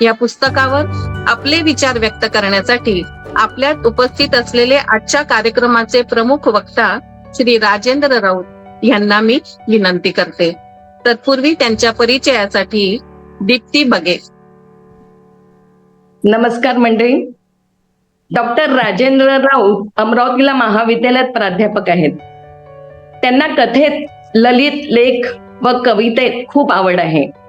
या पुस्तकावर आपले विचार व्यक्त करण्यासाठी आपल्यात उपस्थित असलेले आजच्या कार्यक्रमाचे प्रमुख वक्ता श्री राजेंद्र राऊत यांना मी विनंती करते. तत्पूर्वी त्यांच्या परिचयासाठी दीप्ती बगे. नमस्कार मंडळी. डॉक्टर राजेंद्र राऊत अमरावतीला महाविद्यालयात प्राध्यापक आहेत. त्यांना कथेत ललित लेख व कवितेत खूप आवड आहे.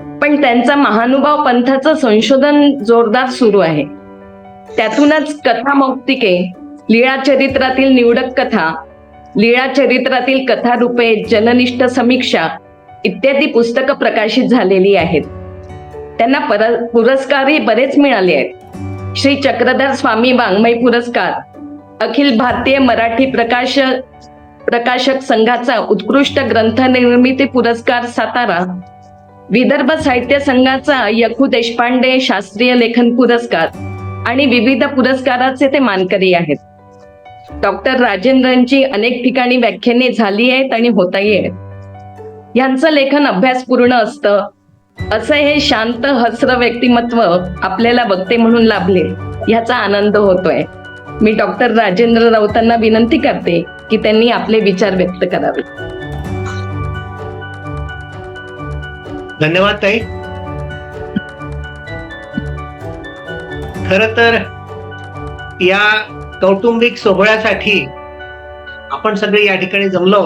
पण त्यांचा महानुभाव पंथाचं संशोधन जोरदार सुरू आहे. त्यातूनच कथा मौक्तिके लीळा चरित्रातील निवडक कथा लीळा चरित्रातील कथारूपे जननिष्ठ समीक्षा इत्यादी पुस्तकं प्रकाशित झालेली आहेत. त्यांना पर पुरस्कारही बरेच मिळाले आहेत. श्री चक्रधर स्वामी वाङ्मय पुरस्कार अखिल भारतीय मराठी प्रकाश प्रकाशक संघाचा उत्कृष्ट ग्रंथ निर्मिती पुरस्कार सातारा विदर्भ साहित्य संघाचा यखू देशपांडे शास्त्रीय लेखन पुरस्कार आणि विविध पुरस्काराचे ते मानकरी आहेत. डॉक्टर राजेंद्रांची अनेक ठिकाणी व्याख्याने झाली आहेत आणि होताही आहेत. यांचं लेखन अभ्यासपूर्ण असतं. असं हे शांत हस्र व्यक्तिमत्व आपल्याला बघते म्हणून लाभले याचा आनंद होतोय. मी डॉक्टर राजेंद्र राऊतांना विनंती करते की त्यांनी आपले विचार व्यक्त करावे. धन्यवाद ताई. खर तर या कौटुंबिक सोहळ्यासाठी आपण सगळे या ठिकाणी जमलो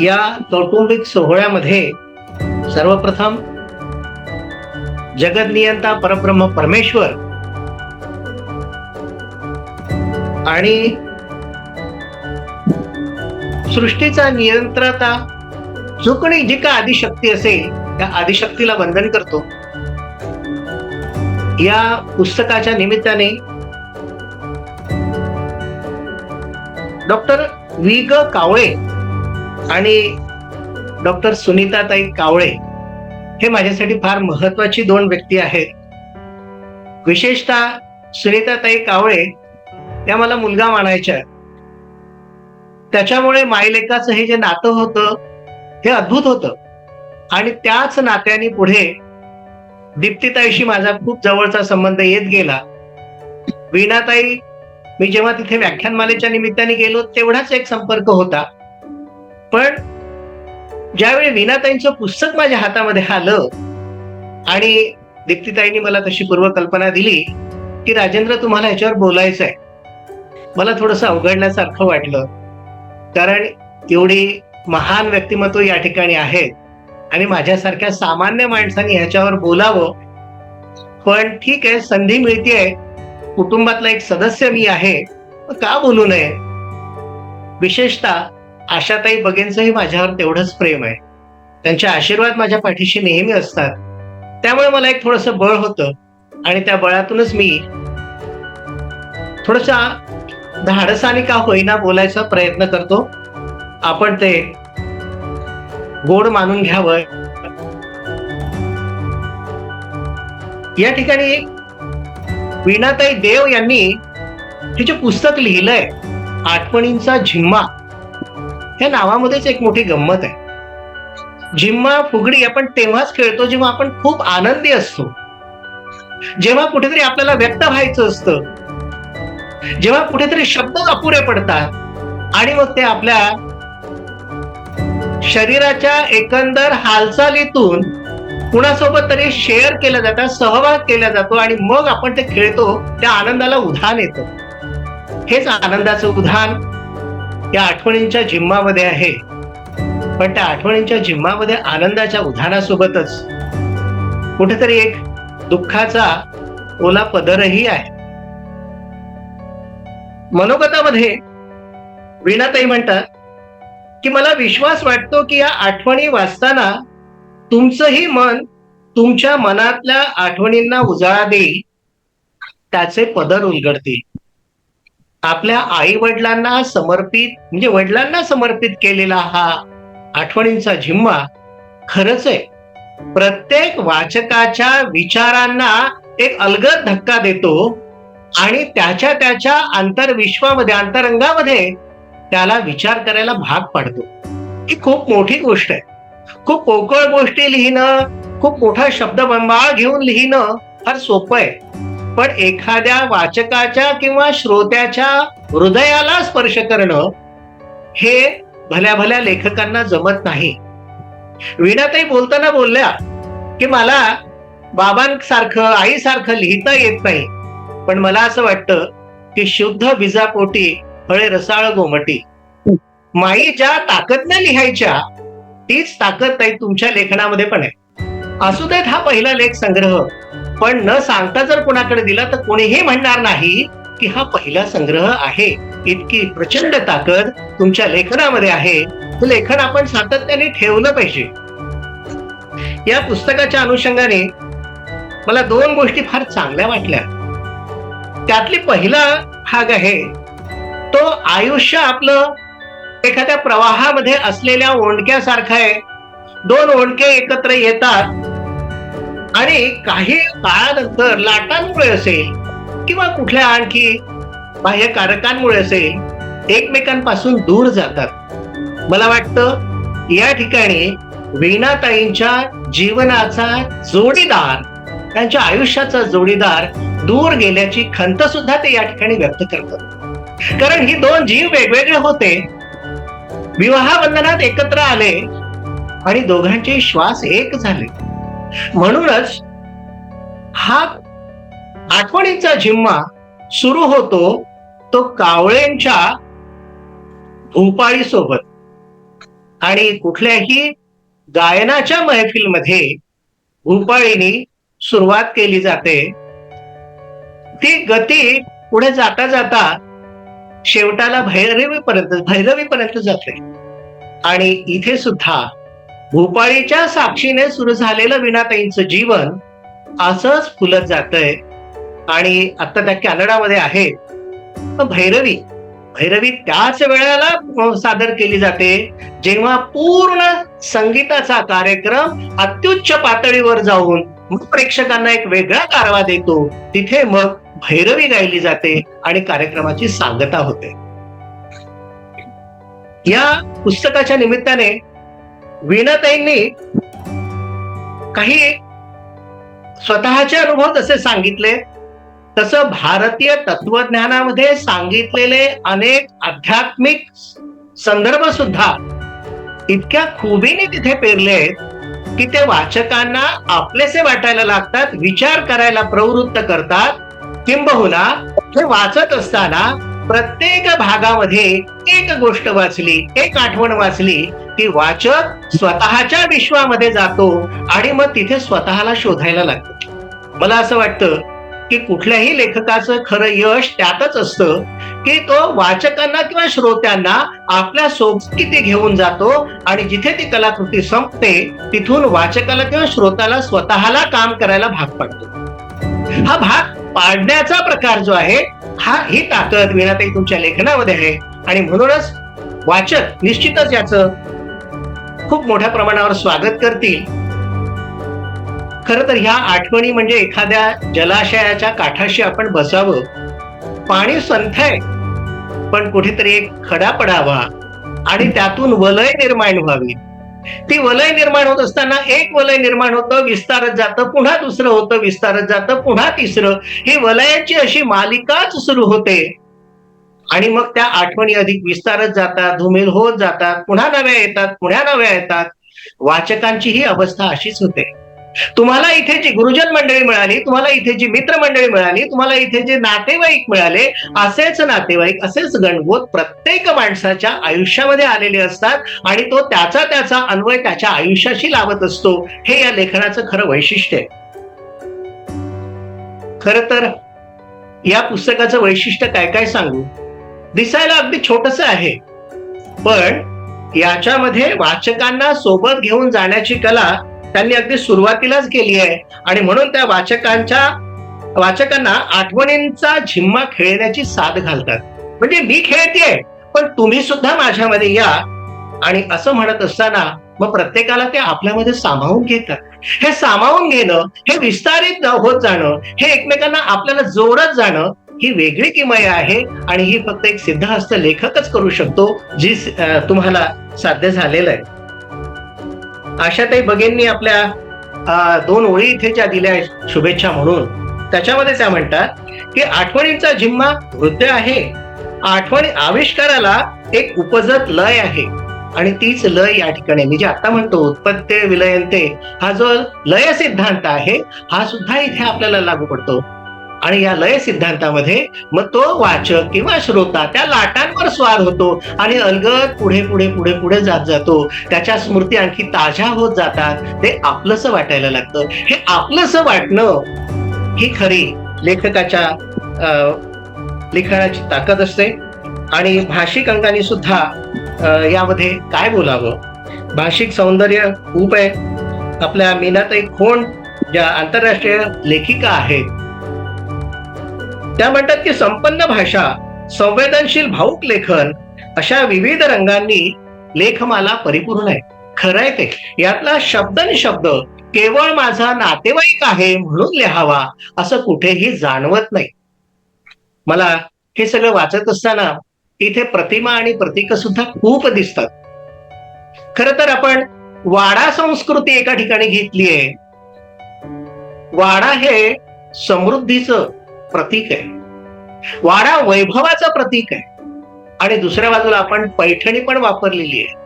या कौटुंबिक सोहळ्यामध्ये सर्वप्रथम जगदनियंता परब्रह्म परमेश्वर आणि सृष्टीचा नियंत्रता जो कोणी जी का आदिशक्ती असेल त्या आदिशक्तीला वंदन करतो. या पुस्तकाच्या निमित्ताने डॉक्टर व्ही ग कावळे आणि डॉक्टर सुनीताताई कावळे हे माझ्यासाठी फार महत्वाची दोन व्यक्ती आहेत. विशेषतः सुनीताताई कावळे या मला मुलगा मानायच्या त्याच्यामुळे मायलेकाचं हे जे नातं होतं हे अद्भुत होतं. आणि त्याच नात्याने पुढे दीप्तीताईशी माझा खूप जवळचा संबंध येत गेला. वीणाताई मी जेव्हा तिथे व्याख्यानमालेच्या निमित्ताने गेलो तेवढाच एक संपर्क होता. पण ज्यावेळी वीणाताईंचं पुस्तक माझ्या हातामध्ये आलं आणि दीप्तीताईंनी मला तशी पूर्वकल्पना दिली की राजेंद्र तुम्हाला ह्याच्यावर बोलायचं आहे मला थोडंसं अवघडण्यासारखं वाटलं. कारण एवढी महान व्यक्तिमत्व या ठिकाणी आहेत आणि माझ्यासारख्या सामान्य माणसांनी ह्याच्यावर बोलावं. पण ठीक आहे संधी मिळतेय. कुटुंबातला एक सदस्य मी आहे. का बोलू नये? विशेषतः आशाताई बगेंचंही माझ्यावर तेवढंच प्रेम आहे. त्यांचे आशीर्वाद माझ्या पाठीशी नेहमी असतात. त्यामुळे मला एक थोडस बळ होतं. आणि त्या बळातूनच मी थोडसा धाडसाने का होईना बोलायचा प्रयत्न करतो. आपण ते गोड मानून घ्यावं. या ठिकाणी वीणाताई देव यांनी हे जे पुस्तक लिहिलंय आठवणींचा झिम्मा. या नावामध्येच एक मोठी गंमत आहे. झिम्मा फुगडी आपण तेव्हाच खेळतो जेव्हा आपण खूप आनंदी असतो. जेव्हा कुठेतरी आपल्याला व्यक्त व्हायचं असतं. जेव्हा कुठेतरी शब्द अपुरे पडतात आणि मग ते आपल्या शरीराच्या एकंदर हालचालीतून कुणासोबत तरी शेअर केलं जातं सहभाग केला जातो आणि मग आपण ते खेळतो त्या आनंदाला उधाण येतं. हेच आनंदाचं उधाण या आठवणींच्या जिम्मामध्ये आहे. पण त्या आठवणींच्या जिम्मामध्ये आनंदाच्या उधाणासोबतच कुठेतरी एक दुःखाचा ओला पदरही आहे. मनोगतामध्ये वीणाताई म्हणतात की मला विश्वास वाटतो की या आठवणी वाचताना तुमचंही मन तुमच्या मनातल्या आठवणींना उजाळा देईल त्याचे पदर उलगडतील. आपल्या आई वडिलांना समर्पित म्हणजे वडिलांना समर्पित केलेला हा आठवणींचा झिम्मा खरंच आहे. प्रत्येक वाचकाच्या विचारांना एक अलगद धक्का देतो आणि त्याच्या त्याच्या आंतरविश्वामध्ये अंतरंगामध्ये त्याला विचार करायला भाग पाडतो. ही खूप मोठी गोष्ट आहे. खूप पोकळ गोष्टी लिहिणं खूप मोठा शब्दबंबाळ घेऊन लिहिणं फार सोपं आहे. पण एखाद्या वाचकाच्या किंवा श्रोत्याच्या हृदयाला स्पर्श करणं हे भल्या भल्या लेखकांना जमत नाही. विणाताई बोलताना बोलल्या की मला बाबांसारखं आईसारखं लिहिता येत नाही. पण मला असं वाटतं की शुद्ध विजापोटी फळे रसाळ गोमटी. माई ज्या ताकदने लिहायच्या तीच ताकद ताई तुमच्या लेखनामध्ये पण आहे. असू देत हा पहिला लेख संग्रह पण न सांगता जर कोणाकडे दिला तर कोणीही म्हणणार नाही की हा पहिला संग्रह आहे. इतकी प्रचंड ताकद तुमच्या लेखनामध्ये आहे. हे लेखन आपण सातत्याने ठेवलं पाहिजे. या पुस्तकाच्या अनुषंगाने मला दोन गोष्टी फार चांगल्या वाटल्या. त्यातली पहिला भाग आहे तो आयुष्य आपलं एखाद्या प्रवाहामध्ये असलेल्या ओंडक्यासारखं आहे. दोन ओंडके एकत्र येतात. आणि काही काळानंतर लाटांमुळे असेल किंवा कुठल्या आणखी बाह्य कारकांमुळे असेल एकमेकांपासून दूर जातात. मला वाटतं या ठिकाणी वीणाताईंच्या जीवनाचा जोडीदार त्यांच्या आयुष्याचा जोडीदार दूर गेल्याची खंत सुद्धा ते या ठिकाणी व्यक्त करतात. कारण ही दोन जीव वेगवेगळे होते. विवाह बंधनात एकत्र आले आणि दोघांचे श्वास एक झाले. म्हणूनच हा आठवणीचा जिम्मा सुरू होतो तो कावळेंच्या भोपाळी सोबत आणि कुठल्याही गायनाच्या मैफिलमध्ये भूपाळीनी सुरुवात केली जाते. ती गती पुढे जाता जाता शेवटाला भैरवीपर्यंत भैरवीपर्यंत जाते आणि इथे सुद्धा भूपाळीच्या साक्षीने सुरू झालेलं विनाताईंचं जीवन असंच फुलत जातंय. आणि आता त्या कॅनडामध्ये आहे भैरवी भैरवी त्याच वेळेला सादर केली जाते जेव्हा पूर्ण संगीताचा कार्यक्रम अत्युच्च पातळीवर जाऊन प्रेक्षकांना एक वेगळा कारवा देतो. तिथे मग भैरवी गायली जाते आणि कार्यक्रमाची सांगता होते. या पुस्तकाच्या निमित्ताने वीणाताईंनी काही स्वतःचे अनुभव जसे सांगितले तसं भारतीय तत्वज्ञानामध्ये सांगितलेले अनेक आध्यात्मिक संदर्भ सुद्धा इतक्या खुबीने तिथे पेरले आहेत की ते वाचकांना आपलेसे वाटायला लागतात विचार करायला प्रवृत्त करतात किंबहुना हे वाचत असताना प्रत्येक भागामध्ये एक गोष्ट वाचली एक आठवण वाचली की वाचक स्वतःच्या विश्वामध्ये जातो आणि मग तिथे स्वतःला शोधायला लागतो. मला असं वाटतं की कुठल्याही लेखकाचं खरं यश त्यातच असतं की तो वाचकांना किंवा श्रोत्यांना आपल्यासोबत किती घेऊन जातो आणि जिथे ती कलाकृती संपते तिथून वाचकाला किंवा श्रोत्याला स्वतःला काम करायला भाग पडतो. हा भाग पाडण्याचा प्रकार जो आहे हा ही ताकद वीणाताई तुमच्या लेखनामध्ये आहे. आणि म्हणूनच वाचक निश्चितच याचं खूप मोठ्या प्रमाणावर स्वागत करतील. खर तर ह्या आठवणी म्हणजे एखाद्या जलाशयाच्या काठाशी आपण बसावं पाणी संथ आहे पण कुठेतरी एक खडा पडावा आणि त्यातून वलय निर्माण व्हावी. ती वलय निर्माण होत असताना एक वलय निर्माण होतं विस्तारत जातं पुन्हा दुसरं होतं विस्तारत जातं पुन्हा तिसरं. ही वलयाची अशी मालिकाच सुरू होते. आणि मग त्या आठवणी अधिक विस्तारत जातात धुमिल होत जातात पुन्हा नव्या येतात पुन्हा नव्या येतात. वाचकांची ही अवस्था अशीच होते. तुम्हाला इथे जी गुरुजन मंडळी मिळाली तुम्हाला इथे जी मित्र मंडळी मिळाली तुम्हाला इथे जे नातेवाईक मिळाले असेच नातेवाईक असेच गणगोत प्रत्येक माणसाच्या आयुष्यामध्ये आलेले असतात आणि तो त्याचा त्याचा अन्वय त्याच्या आयुष्याशी लावत असतो. हे या लेखनाचं खरं वैशिष्ट्य आहे. खर तर या पुस्तकाचं वैशिष्ट्य काय काय सांगू? दिसायला अगदी छोटस आहे. पण याच्यामध्ये वाचकांना सोबत घेऊन जाण्याची कला त्यांनी अगदी सुरुवातीलाच केली आहे. आणि म्हणून त्या वाचकांच्या वाचकांना आठवणींचा झिम्मा खेळण्याची साथ घालतात. म्हणजे मी खेळतेय पण तुम्ही सुद्धा माझ्यामध्ये या. आणि असं म्हणत असताना मग प्रत्येकाला ते आपल्यामध्ये सामावून घेतात. हे सामावून घेणं हे विस्तारित होत जाणं हे एकमेकांना आपल्याला जोडत जाणं ही वेगळी किमया आहे. आणि ही फक्त एक सिद्धहस्त लेखकच करू शकतो जी तुम्हाला साध्य झालेलं आहे. आशाताई बघेंनी आपल्या दोन ओळी इथे ज्या दिल्या आहेत शुभेच्छा म्हणून. त्याच्यामध्ये त्या म्हणतात की आठवणींचा जिम्मा वृद्ध आहे. आठवणी आविष्काराला एक उपजत लय आहे. आणि तीच लय या ठिकाणी मी जे आता म्हणतो उत्पत्ते विलयंते हा जो लय सिद्धांत आहे हा सुद्धा इथे आपल्याला लागू पडतो. आणि या लय सिद्धांतामध्ये मग तो वाचक किंवा श्रोता त्या लाटांवर स्वार होतो आणि अलगद पुढे पुढे पुढे पुढे जात जातो. त्याच्या स्मृती आणखी ताज्या होत जातात. ते आपलंस वाटायला लागतं. हे आपलंस वाटणं ही खरी लेखकाच्या अं, लिखाणाची ताकद असते. आणि भाषिक अंगाने सुद्धा यामध्ये काय बोलावं? भाषिक सौंदर्य खूप आहे. आपल्या मीनाताई खोंड ज्या आंतरराष्ट्रीय लेखिका आहेत त्या म्हणतात की संपन्न भाषा संवेदनशील भाऊक लेखन अशा विविध रंगांनी लेखमाला परिपूर्ण आहे. खरं आहे ते. यातला शब्द शब्द केवळ माझा नातेवाईक आहे म्हणून लिहावा असं कुठेही जाणवत नाही. मला हे सगळं वाचत असताना इथे प्रतिमा आणि प्रतीक सुद्धा खूप दिसतात. खर तर आपण वाडा संस्कृती एका ठिकाणी घेतलीये. वाडा हे समृद्धीचं प्रतीक आहे. वाडा वैभवाचं प्रतीक आहे. आणि दुसऱ्या बाजूला आपण पैठणी पण वापरलेली आहे.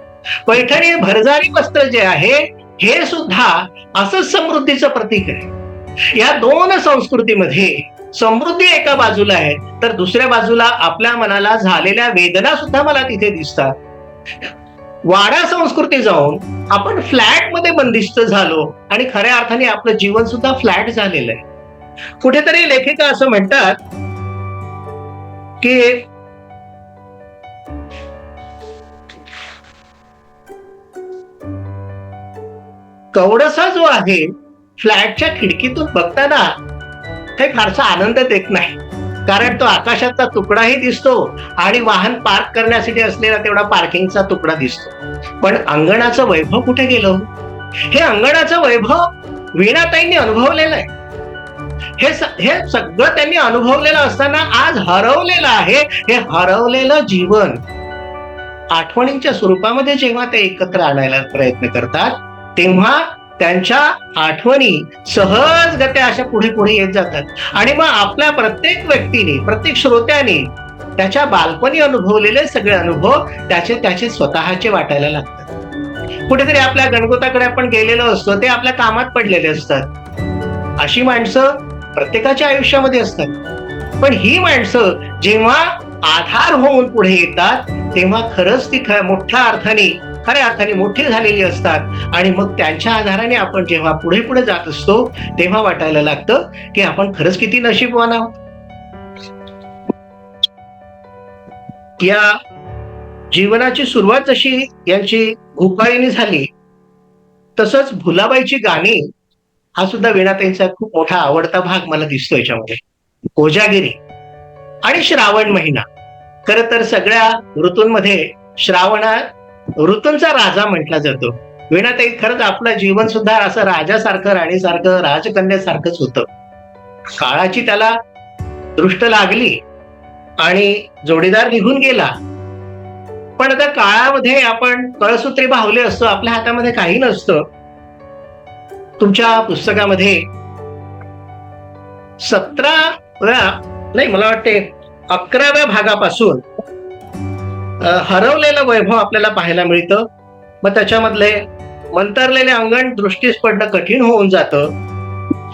पैठणी भरजारी वस्त्र जे आहे हे सुद्धा असंच समृद्धीचं प्रतीक आहे. या दोन संस्कृतीमध्ये समृद्धी एका बाजूला आहे तर दुसऱ्या बाजूला आपल्या मनाला झालेल्या वेदना सुद्धा मला तिथे दिसतात. वाडा संस्कृती जाऊन आपण फ्लॅटमध्ये बंदिस्त झालो आणि खऱ्या अर्थाने आपलं जीवन सुद्धा फ्लॅट झालेलं आहे. कुठेतरी लेखिका असं म्हणतात की कवडसा जो आहे फ्लॅटच्या खिडकीतून बघताना काही फारसा आनंद देत नाही. कारण तो आकाशाचा तुकडाही दिसतो आणि वाहन पार्क करण्यासाठी असलेला तेवढा पार्किंगचा तुकडा दिसतो. पण अंगणाचं वैभव कुठे गेलं? हे अंगणाचं वैभव वीणाताईंनी अनुभवलेलं आहे. हे हे सगळं त्यांनी अनुभवलेलं असताना आज हरवलेलं आहे हे हरवलेलं जीवन. आठवणींच्या स्वरूपामध्ये जेव्हा ते एकत्र आणायला प्रयत्न करतात तेव्हा त्यांच्या आठवणी सहजगत्या अशा पुढे पुढे येत जातात. आणि मग आपल्या प्रत्येक व्यक्तीने प्रत्येक श्रोत्याने त्याच्या बालपणी अनुभवलेले सगळे अनुभव त्याचे त्याचे स्वतःचे वाटायला लागतात. कुठेतरी आपल्या गणगोताकडे आपण गेलेलो असतो ते आपल्या कामात पडलेले असतात. अशी माणसं प्रत्येकाच्या आयुष्यामध्ये असतात. पण ही माणसं जेव्हा आधार होऊन पुढे येतात तेव्हा खरंच ती मोठ्या अर्थाने खऱ्या अर्थाने मोठी झालेली असतात. आणि मग त्यांच्या आधाराने आपण जेव्हा पुढे पुढे जात असतो तेव्हा वाटायला लागतं की आपण खरंच किती नशीबवान आहोत. या जीवनाची सुरुवात जशी यांची घोकाळीने झाली तसंच भुलाबाईची गाणी हा सुद्धा वीणाताईंचा खूप मोठा आवडता भाग मला दिसतो याच्यामध्ये. कोजागिरी आणि श्रावण महिना. खर तर सगळ्या ऋतूंमध्ये श्रावणा ऋतूंचा राजा म्हटला जातो. वीणाताई खरंच आपलं जीवन सुद्धा असं राजासारखं राणीसारखं राजकन्यासारखंच होतं. काळाची त्याला दृष्ट लागली आणि जोडीदार निघून गेला. पण आता काळामध्ये आपण कळसूत्री भावले असतो आपल्या हातामध्ये काही नसतं. तुमच्या पुस्तकामध्ये सतरा वेळा नाही मला वाटते अकराव्या भागापासून हरवलेलं वैभव आपल्याला पाहायला मिळतं. मग त्याच्यामधले मंतरलेले अंगण दृष्टीस पडणं कठीण होऊन जातं.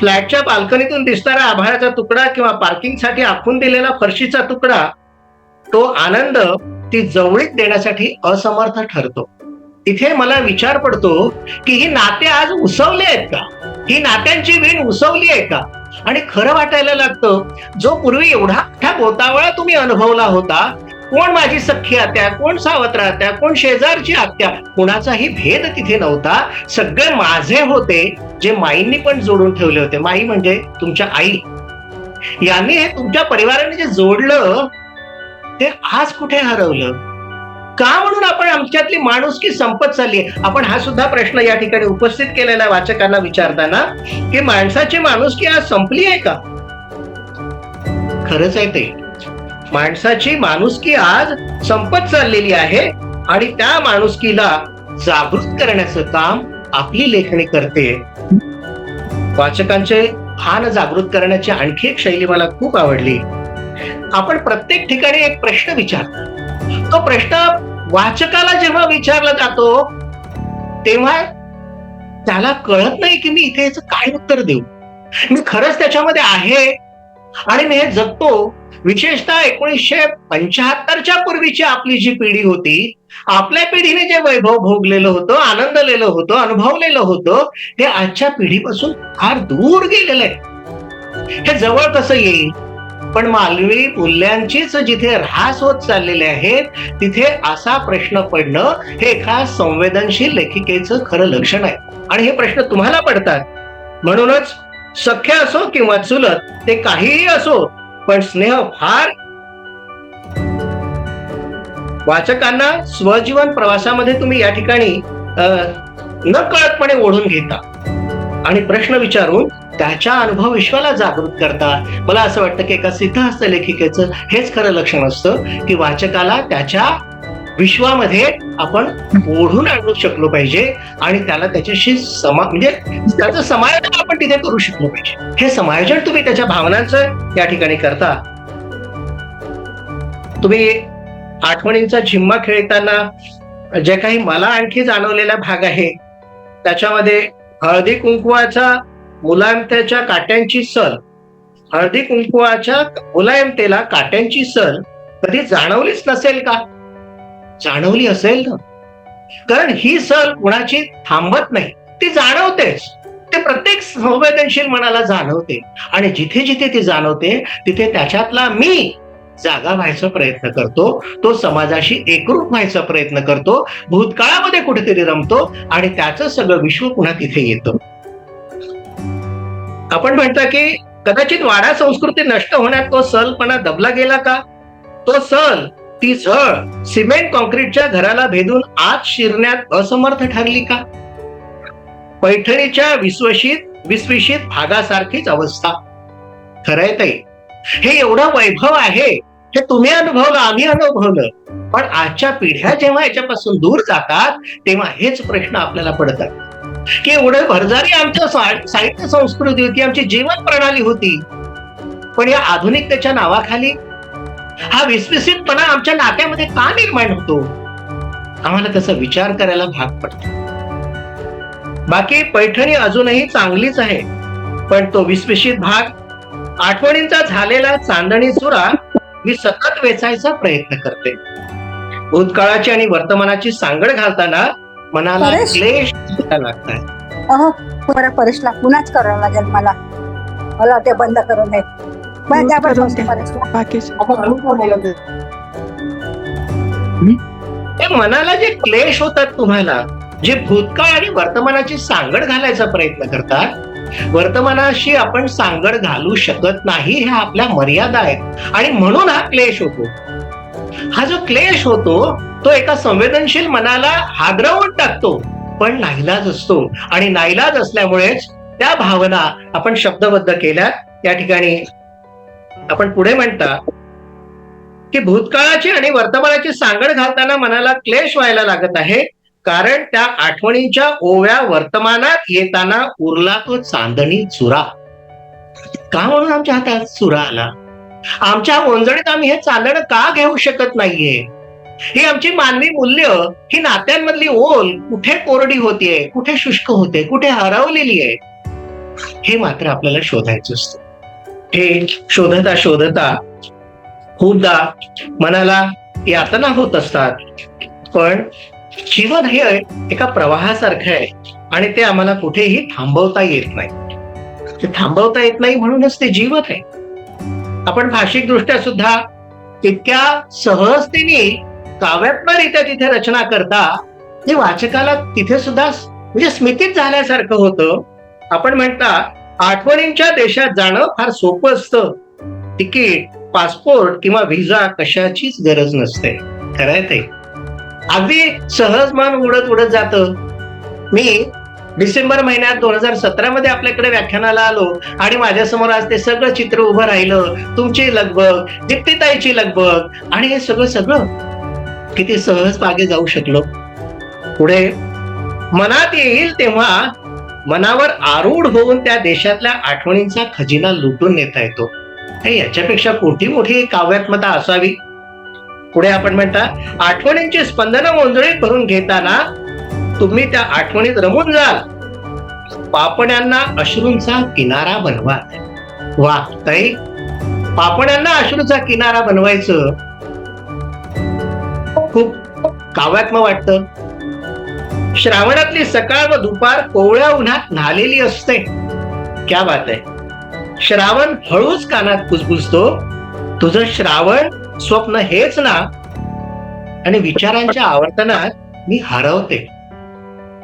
फ्लॅटच्या बाल्कनीतून दिसणारा आभाळाचा तुकडा किंवा पार्किंगसाठी आखून दिलेला फरशीचा तुकडा तो आनंद ती जवळीत देण्यासाठी असमर्थ ठरतो. इथे मला विचार पडतो की ही नाते आज उसवले आहेत का? ही नात्यांची वीण उसवली आहे का? आणि खरं वाटायला लागतं जो पूर्वी एवढा मोठा गोतावळा तुम्ही अनुभवला होता कोण माझी सख्खी आत्या कोण सावत्र आत्या कोण शेजारची आत्या कोणाचाही भेद तिथे नव्हता. सगळे माझे होते जे माईंनी पण जोडून ठेवले होते. माई म्हणजे तुमच्या आई. यांनी हे तुमच्या परिवाराने जे जोडलं ते आज कुठे हरवलं? का म्हणून आपण आमच्यातली माणुसकी संपत चालली आहे? आपण हा सुद्धा प्रश्न या ठिकाणी उपस्थित केलेला वाचकांना विचारताना की माणसाची माणुसकी आज संपली आहे का? खरंच आहे ते. माणसाची माणुसकी आज संपत चाललेली आहे आणि त्या माणुसकीला जागृत करण्याचं काम आपली लेखणी करते. वाचकांचे भान जागृत करण्याची आणखी एक शैली मला खूप आवडली. आपण प्रत्येक ठिकाणी एक प्रश्न विचारतो. तो प्रश्न वाचकाला जेव्हा विचारला जातो तेव्हा त्याला कळत नाही की मी इथे याचं काय उत्तर देऊ. मी खरंच त्याच्यामध्ये आहे आणि मी हे जगतो. विशेषतः एकोणीसशे पंच्याहत्तरच्या पूर्वीची आपली जी पिढी होती आपल्या पिढीने जे वैभव भोगलेलं होतं आनंदलेलं होतं अनुभवलेलं होतं हे आजच्या पिढीपासून फार दूर गेलेलं आहे. हे जवळ कसं येईल? पण मालवी मूल्यांचीच जिथे ऱ्हास होत चाललेले आहेत तिथे असा प्रश्न पडणं हे एका संवेदनशील लेखिकेचं खरं लक्षण आहे. आणि हे प्रश्न तुम्हाला पडतात. म्हणूनच सख्य असो किंवा चुलत ते काहीही असो पण स्नेह फार वाचकांना स्वजीवन प्रवासामध्ये तुम्ही या ठिकाणी न कळतपणे ओढून घेता. आणि प्रश्न विचारून त्याच्या अनुभव विश्वाला जागृत करता मला असं वाटतं की एका सिद्धहस्त लेखिकेचं हेच खरं लक्षण असतं की वाचकाला त्याच्या विश्वामध्ये आपण ओढून आणू शकलो पाहिजे आणि त्याला त्याच्याशी समा म्हणजे त्याचं समायोजन आपण तिथे करू शकलो पाहिजे. हे समायोजन तुम्ही त्याच्या भावनांचं या ठिकाणी करता. तुम्ही आठवणींचा झिम्मा खेळताना जे काही मला आणखी जाणवलेला भाग आहे त्याच्यामध्ये हळदी कुंकवाचा मुलायमतेच्या काट्यांची सल हळदी कुंकुवाच्या मुलायमतेला काट्यांची सल कधी जाणवलीच नसेल का? जाणवली असेल ना? कारण ही सल कुणाची थांबत नाही ती जाणवतेच. ते प्रत्येक संवेदनशील मनाला जाणवते. आणि जिथे जिथे ती जाणवते तिथे त्याच्यातला मी जागा व्हायचा प्रयत्न करतो तो समाजाशी एकरूप व्हायचा प्रयत्न करतो भूतकाळामध्ये कुठेतरी रमतो आणि त्याचं सगळं विश्व पुन्हा तिथे येतं. आपण म्हणता की कदाचित वाडा संस्कृती नष्ट होण्यात तो सलपणा दबला गेला का? तो सल ती झळ सिमेंट कॉन्क्रीटच्या घराला भेदून आत शिरण्यात असमर्थ ठरली का? पैठणीच्या विश्वशीत विस्विशीत भागासारखीच अवस्था. खरंय ते हे एवढं वैभव आहे हे तुम्ही अनुभवलं आम्ही अनुभवलं. पण आजच्या पिढ्या जेव्हा याच्यापासून दूर जातात तेव्हा हेच प्रश्न आपल्याला पडतात. की एवढे भरजारी आमच्या साहित्य संस्कृती होती आमची जीवन प्रणाली होती. पण या आधुनिकतेच्या नावाखाली हा विस्विसितपणा आमच्या नात्यामध्ये का निर्माण होतो? आम्हाला त्याचा विचार करायला भाग पडतो. बाकी पैठणी अजूनही चांगलीच आहे पण तो विस्विसित भाग आठवणींचा झालेला चांदणी चुरा मी सतत वेचायचा प्रयत्न करते. भूतकाळाची आणि वर्तमानाची सांगड घालताना मनाला परेश? क्लेश लागतात अहो बरं परेशला पुन्हाच करावं लागेल मला. मला ते बंद बरं द्या बरं. परेशला बाकीचे ते मनाला जे क्लेश होतात तुम्हाला जे भूतकाळ आणि वर्तमानाची सांगड घालायचा प्रयत्न करतात वर्तमानाशी आपण सांगड घालू शकत नाही ह्या आपल्या मर्यादा आहेत. आणि म्हणून हा क्लेश होतो. हा जो क्लेश होतो तो एका संवेदनशील मनाला हादरवून टाकतो. पण नाईलाज असतो. आणि नाईलाज असल्यामुळेच त्या भावना आपण शब्दबद्ध केल्या या ठिकाणी आपण पुढे म्हणता की भूतकाळाची आणि वर्तमानाची सांगड घालताना मनाला क्लेश व्हायला लागत आहे. कारण त्या आठवणींच्या ओव्या वर्तमानात येताना उरला तो चांदणी चुरा. का म्हणून आमच्या हातात चुरा आला? आमच्या ओंजणीत आम्ही हे चांदणं का घेऊ शकत नाहीये? ही आमची मानवी मूल्य ही नात्यांमधली ओल कुठे कोरडी होतीये कुठे शुष्क होते कुठे हरवलेली आहे हे मात्र आपल्याला शोधायचं असतं. हे शोधता शोधता खूपदा मनाला यातना होत असतात. पण जीवन हे एका प्रवाहासारखं आहे आणि ते आम्हाला कुठेही थांबवता येत नाही. ते थांबवता येत नाही म्हणूनच ते जीवन आहे. आपण भाषिक दृष्ट्या सुद्धा इतक्या सहजतेने काव्यात्मरित्या तिथे रचना करता ते वाचकाला तिथे सुद्धा म्हणजे स्मितीत झाल्यासारखं होतं. आपण म्हणता आठवणींच्या देशात जाणं फार सोपं असतं. तिकीट पासपोर्ट किंवा व्हिसा कशाचीच गरज नसते. खरंय ते. अगदी सहज मन उडत उडत जात. मी डिसेंबर महिन्यात दोन हजार सतरा मध्ये आपल्याकडे व्याख्यानाला आलो आणि माझ्यासमोर आज ते सगळं चित्र उभं राहिलं. तुमची लगबग दीप्तीताईची लगबग आणि हे सगळं सगळं किती सहज मागे जाऊ शकलो. पुढे मनात येईल तेव्हा मनावर आरूढ होऊन त्या देशातल्या आठवणींचा खजिना लुटून नेता येतो. याच्यापेक्षा मोठी मोठी काव्यात्मता असावी? पुढे आपण म्हणता आठवणींची स्पंदनं मोंजळी करून घेताना तुम्ही त्या आठवणीत रमून जाल. पापण्यांना अश्रूंचा किनारा बनवा. वा ताई. पापण्यांना अश्रूचा किनारा बनवायचं खूप काव्यात्मक वाटतं. श्रावणातली सकाळ व दुपार कोवळ्या उन्हात न्हालेली असते. क्या बात आहे. श्रावण हळूच कानात कुजबुजतो. तुझं श्रावण स्वप्न हेच ना. आणि विचारांच्या आवर्तनात मी हरवते.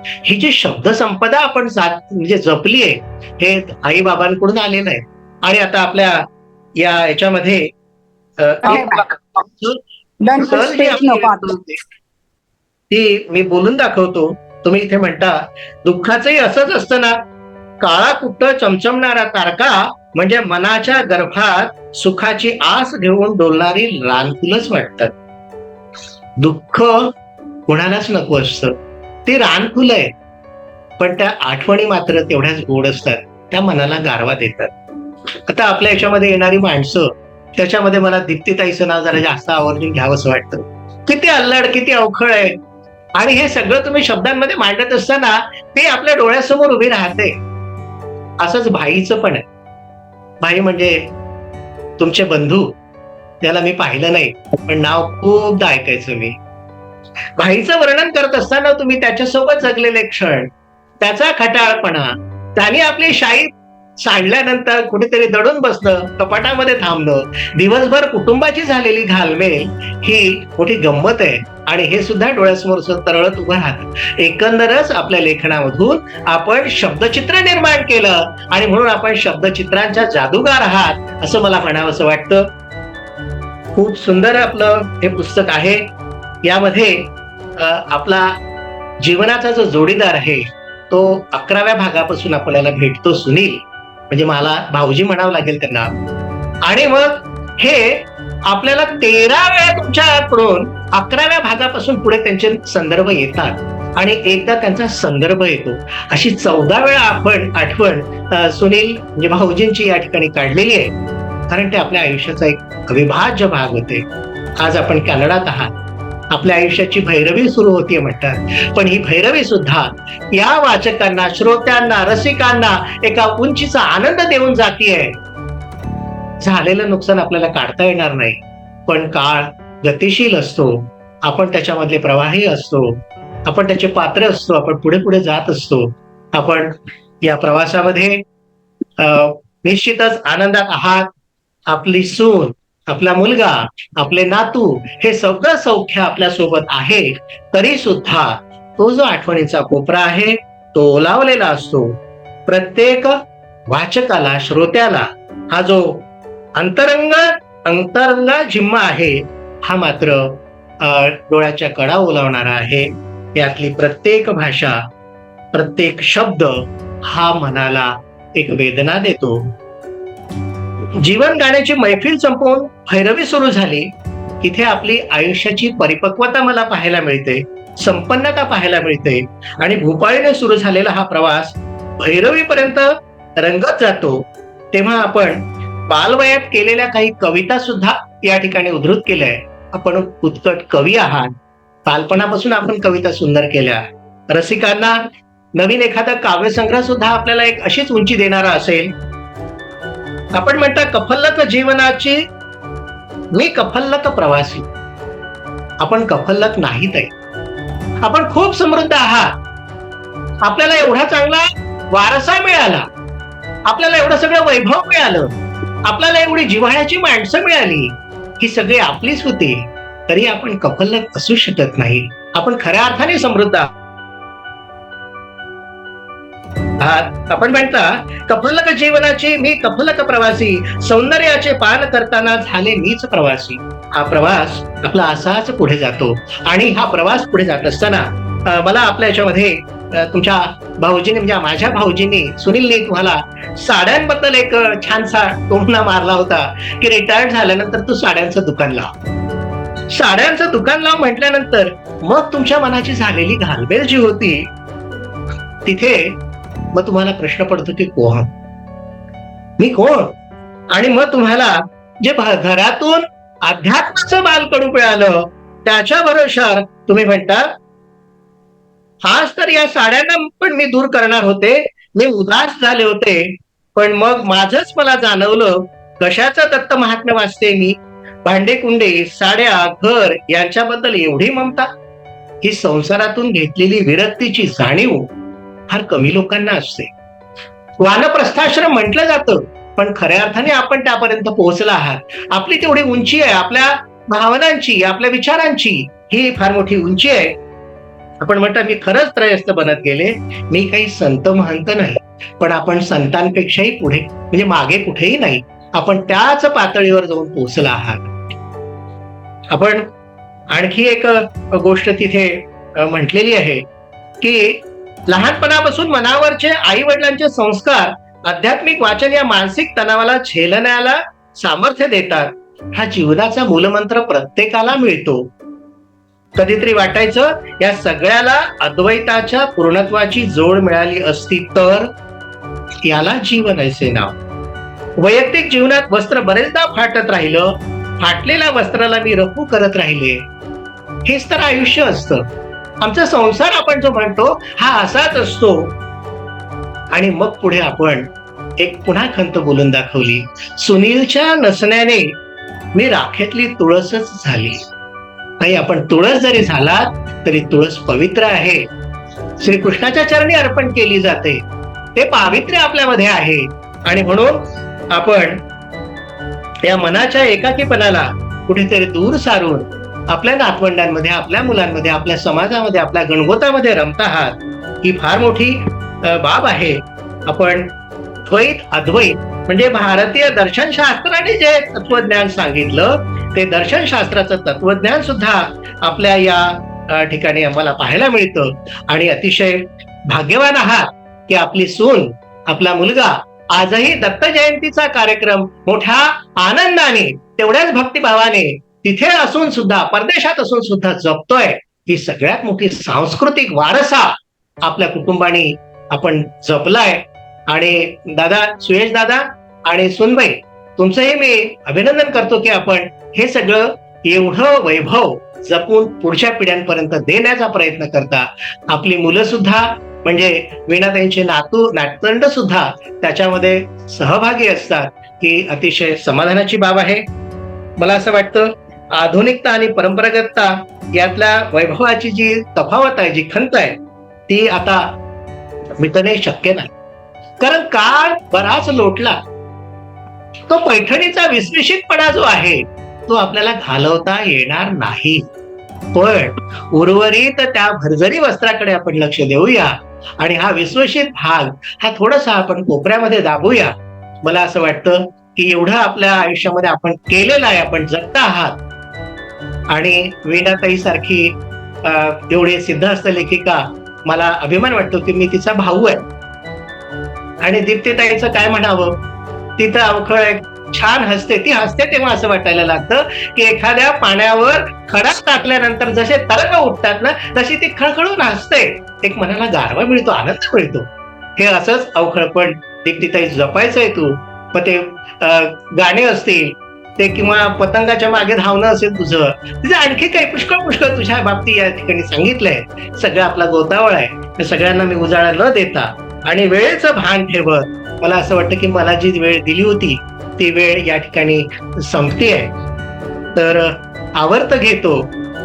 ही जी शब्द संपदा आपण जात म्हणजे जपली आहे हे आई बाबांकडून आलेलं आहे. आणि आता आपल्या या याच्यामध्ये हो. ती मी बोलून दाखवतो. तुम्ही इथे म्हणता दुःखाचंही असंच असतं ना? काळा कुट्ट चमचमणारा तारका म्हणजे मनाच्या गर्भात सुखाची आस घेऊन डोलणारी रानफुलच वाटतात. दुःख कोणालाच नको असतं. ती रानफुल आहे पण त्या आठवणी मात्र तेवढ्याच गोड असतात. त्या मनाला गारवा देतात. आता आपल्या याच्यामध्ये येणारी माणसं त्याच्यामध्ये मला दीप्तीताईचं नाव जरा जास्त आवर्जून घ्यावंसं वाटतं. किती अल्लड किती अवखळ आहे. आणि हे सगळं तुम्ही शब्दांमध्ये मांडत असताना ते आपल्या डोळ्यासमोर उभी राहते. असंच भाईचं पण आहे. भाई म्हणजे तुमचे बंधू त्याला मी पाहिलं नाही पण नाव खूपदा ऐकायचं मी. भाईचं वर्णन करत असताना तुम्ही त्याच्यासोबत जगलेले क्षण त्याचा खटाळपणा त्याने आपली शाही सांडल्यानंतर कुठेतरी दडून बसणं कपाटामध्ये थांबणं दिवसभर कुटुंबाची झालेली घालमेल ही मोठी गंमत आहे. आणि हे सुद्धा डोळ्यासमोर तरळत उभं राहत. एकंदरच आपल्या लेखनामधून आपण शब्दचित्र निर्माण केलं आणि म्हणून आपण शब्दचित्रांच्या जादूगार आहात असं मला म्हणावंसं वाटतं. खूप सुंदर आपलं हे पुस्तक आहे. यामध्ये आपला जीवनाचा जो जोडीदार आहे तो अकराव्या भागापासून आपल्याला भेटतो सुनील. म्हणजे मला भाऊजी म्हणावं लागेल त्यांना. आणि मग हे आपल्याला तेरा वेळा तुमच्याकडून अकराव्या भागापासून पुढे त्यांचे संदर्भ येतात. आणि एकदा त्यांचा संदर्भ येतो. अशी चौदा वेळा आपण आठवण सुनील म्हणजे भाऊजींची या ठिकाणी काढलेली आहे. कारण ते आपल्या आयुष्याचा एक अविभाज्य भाग होते. आज आपण कॅनडात आहात. आपल्या आयुष्याची भैरवी सुरू होतीये म्हणतात. पण ही भैरवी सुद्धा या वाचकांना श्रोत्यांना रसिकांना एका उंचीचा आनंद देऊन जातीये. झालेलं नुकसान आपल्याला काढता येणार नाही. पण काळ गतिशील असतो. आपण त्याच्यामधले प्रवाही असतो. आपण त्याचे पात्र असतो. आपण पुढे पुढे जात असतो. आपण या प्रवासामध्ये अं, निश्चितच आनंदात आहात. आपली सून आपला मुलगा आपले नातू हे सगळं सौख्य आपल्यासोबत आहे तरी सुद्धा तो जो आठवणीचा कोपरा आहे तो ओलावलेला असतो. प्रत्येक वाचकाला श्रोत्याला हा जो अंतरंग अंतरंग जिम्मा आहे हा मात्र डोळ्याच्या कडा ओलावणारा आहे. यातली प्रत्येक भाषा प्रत्येक शब्द हा मनाला एक वेदना देतो. जीवन गाण्याची मैफिल संपवून भैरवी सुरू झाली. तिथे आपली आयुष्याची परिपक्वता मला पाहायला मिळते संपन्नता पाहायला मिळते आणि भूपाळीने सुरू झालेला हा प्रवास भैरवीपर्यंत रंगत जातो. तेव्हा आपण बालवयात केलेल्या काही कविता सुद्धा या ठिकाणी उद्धृत केल्या. आहे आपण उत्कट कवी आहात. बालपणापासून आपण कविता सुंदर केल्या. रसिकांना नवीन एखादा काव्यसंग्रह सुद्धा आपल्याला एक अशीच उंची देणारा असेल आपण म्हणता कफल्लत जीवनाची मी कफल्लक प्रवासी. आपण कफल्लक नाहीत आहे. आपण खूप समृद्ध आहात. आपल्याला एवढा चांगला वारसा मिळाला. आपल्याला एवढं सगळं वैभव मिळालं. आपल्याला एवढी जिव्हाळ्याची माणसं मिळाली. ही सगळी आपलीच होती. तरी आपण कफल्लक असू शकत नाही. आपण खऱ्या अर्थाने समृद्ध आहात. आहात. आपण म्हणता कफलक जीवनाची मी कफलक प्रवासी. सौंदर्याचे पान करताना झाले मीच प्रवासी. हा प्रवास आपला असाच पुढे जातो. आणि हा प्रवास पुढे जात असताना मला आपल्या याच्यामध्ये तुमच्या भाऊजीने म्हणजे माझ्या भाऊजींनी सुनीलने तुम्हाला साड्यांबद्दल एक छानसा टोमणा मारला होता की रिटायर्ड झाल्यानंतर तू साड्यांचं दुकान लाव. साड्यांचं दुकान लाव म्हटल्यानंतर मग तुमच्या मनाची झालेली घालमेल जी होती तिथे मग तुम्हाला प्रश्न पडतो की कोण? मी कोण? आणि मग तुम्हाला जे घरातून अध्यात्माचं बालकडू मिळालं त्याच्या भरोशावर तुम्ही म्हणता आज तर या साड्यांना पण मी दूर करणार होते मी उदास झाले होते पण मग माझच मला जाणवलं कशाचं दत्त महात्म्य वाचते मी? भांडे कुंडे साड्या घर यांच्याबद्दल एवढी ममता? ही संसारातून घेतलेली विरक्तीची जाणीव फार कमी लोकांना असते. वानप्रस्थाश्रम म्हटलं जातं पण खऱ्या अर्थाने आपण त्यापर्यंत पोहोचला आहात. आपली तेवढी उंची आहे आपल्या भावनांची आपल्या विचारांची ही फार मोठी उंची आहे. आपण म्हणता मी खरंच त्रयस्थ बनत गेले मी काही संत महंत नाही पण आपण संतांपेक्षाही पुढे म्हणजे मागे कुठेही नाही आपण त्याच पातळीवर जाऊन पोहोचला आहात. आपण आणखी एक गोष्ट तिथे म्हटलेली आहे की लहानपणापासून मनावरचे आई वडिलांचे संस्कार आध्यात्मिक वाचन या मानसिक तणावाला झेलण्याला सामर्थ्य देतात. हा जीवनाचा मूलमंत्र प्रत्येकाला मिळतो. कधीतरी वाटायचं या सगळ्याला अद्वैताच्या पूर्णत्वाची जोड मिळाली असती तर याला जीवन असे नाव. वैयक्तिक जीवनात वस्त्र बरेचदा फाटत राहिलं. फाटलेल्या वस्त्राला मी रफू करत राहिले. हेच तर आयुष्य असतं. आमचा संसार आपण जो म्हणतो हा असाच असतो. आणि मग पुढे आपण एक पुन्हा खंत बोलून दाखवली. सुनीलच्या नसण्याने मी राखेतली तुळसच झाली. नाही आपण तुळस जरी झालात तरी तुळस पवित्र आहे. श्रीकृष्णाच्या चरणी अर्पण केली जाते. ते पावित्र्य आपल्यामध्ये आहे. आणि म्हणून आपण या मनाच्या एकाकीपणाला कुठेतरी दूर सारून आपल्या नातवंडांमध्ये आपल्या मुलांमध्ये आपल्या समाजामध्ये आपल्या गणगोतामध्ये रमत आहात ही फार मोठी बाब आहे. आपण द्वैत अद्वैत म्हणजे भारतीय दर्शनशास्त्राने जे तत्वज्ञान सांगितलं ते दर्शनशास्त्राचं तत्वज्ञान सुद्धा आपल्या या ठिकाणी आम्हाला पाहायला मिळतं. आणि अतिशय भाग्यवान आहात की आपली सून आपला मुलगा आजही दत्त जयंतीचा कार्यक्रम मोठ्या आनंदाने तेवढ्याच भक्तिभावाने तिथे असून सुद्धा परदेशात असून सुद्धा जपतोय ही सगळ्यात मोठी सांस्कृतिक वारसा आपल्या कुटुंबाने आपण जपलाय. आणि दादा सुयश दादा आणि सुनबाई तुमचंही मी अभिनंदन करतो की आपण हे सगळं एवढं वैभव जपून पुढच्या पिढ्यांपर्यंत देण्याचा प्रयत्न करता. आपली मुलं सुद्धा म्हणजे वीणाताईंचे नातू नातवंड सुद्धा त्याच्यामध्ये सहभागी असतात ही अतिशय समाधानाची बाब आहे. मला असं वाटतं आधुनिकता आणि परंपरागतता यातल्या वैभवाची जी तफावत आहे जी खंत आहे ती आता मिटणे शक्य नाही. कारण काळ बराच लोटला. तो पैठणीचा विस्मिषितपणा जो आहे तो आपल्याला घालवता येणार नाही. पण उर्वरित त्या भरजरी वस्त्राकडे आपण लक्ष देऊया आणि हा विश्वसित भाग हा थोडासा आपण कोपऱ्यामध्ये दाबूया. मला असं वाटतं की एवढं आपल्या आयुष्यामध्ये आपण केलेलं आहे आपण जगता आहात आणि वीणाताई सारखी अं, एवढी असते लेखिका मला अभिमान वाटतो की मी तिचा भाऊ आहे. आणि दीप्तीताईचं काय म्हणावं? तिथं अवखळ एक छान हसते. ती हसते तेव्हा असं वाटायला लागतं की एखाद्या पाण्यावर खडा टाकल्यानंतर जसे तरंग उठतात ना तशी ती खळखळून हसते. एक मनाला गारवा मिळतो आनंद मिळतो. हे असंच अवखळपण दीप्तीताई जपायचंय तू. मग ते गाणे असतील ते किंवा पतंगाच्या मागे धावणं असेल तुझं तिथे आणखी काही पुष्कळ पुष्कळ तुझ्या बाबतीत या ठिकाणी सांगितलंय. सगळं आपला गोतावळ आहे. सगळ्यांना मी उजाळा न देता आणि वेळेचं भान ठेवत मला असं वाटतं की मला जी वेळ दिली होती ती वेळ या ठिकाणी संपती आहे. तर आवर्त घेतो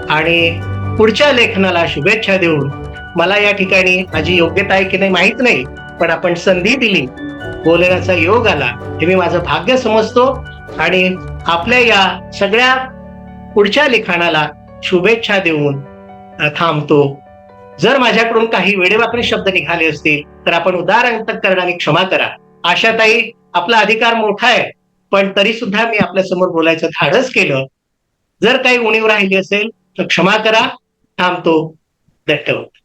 आणि पुढच्या लेखनाला शुभेच्छा देऊन मला या ठिकाणी माझी योग्यता आहे की नाही माहीत नाही पण आपण संधी दिली. बोलण्याचा योग आला हे मी माझं भाग्य समजतो. आणि आपल्या या सगळ्या पुढच्या लिखाणाला शुभेच्छा देऊन थांबतो. जर माझ्याकडून काही वेडेवाकडे शब्द निघाले असतील तर आपण उदार अंतकरणाने क्षमा करा. आशाताई आपला अधिकार मोठा आहे पण तरी सुद्धा मी आपल्यासमोर बोलायचं धाडस केलं. जर काही उणीव राहिली असेल तर क्षमा करा. थांबतो. दट्टवत